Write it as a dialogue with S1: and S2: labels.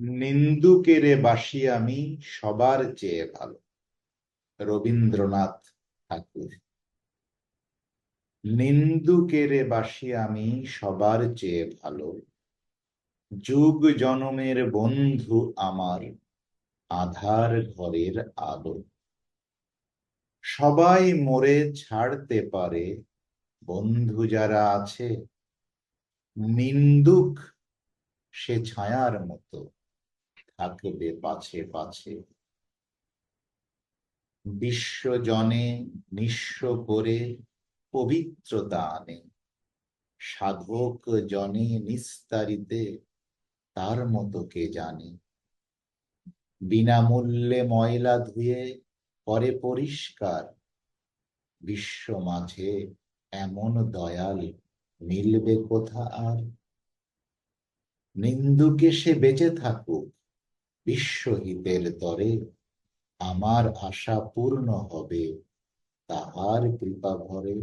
S1: নিন্দুকেরে বাসি আমি সবার চেয়ে ভালো। রবীন্দ্রনাথ ঠাকুর। নিন্দুকেরে বাসি আমি সবার চেয়ে ভালো। যুগ জনমের বন্ধু আমার আধার ঘরের আলো। সবাই মরে ছাড়তে পারে, বন্ধু যারা আছে, নিন্দুক সে ছায়ার মতো। থাকবে পাছে পাছে। বিশ্বজনে নিঃস্ব করে পবিত্রতা আনে। সাধক জনে নিস্তারিতে তার মতো কে জানে। বিনামূল্যে ময়লা ধুয়ে করে পরিষ্কার। বিশ্ব মাঝে এমন দয়াল মিলবে কোথা আর? নিন্দুকে সে বেঁচে থাকুক বিশ্বহিতের তরে আমার আশা পূর্ণ হবে তাহার কৃপা ভরে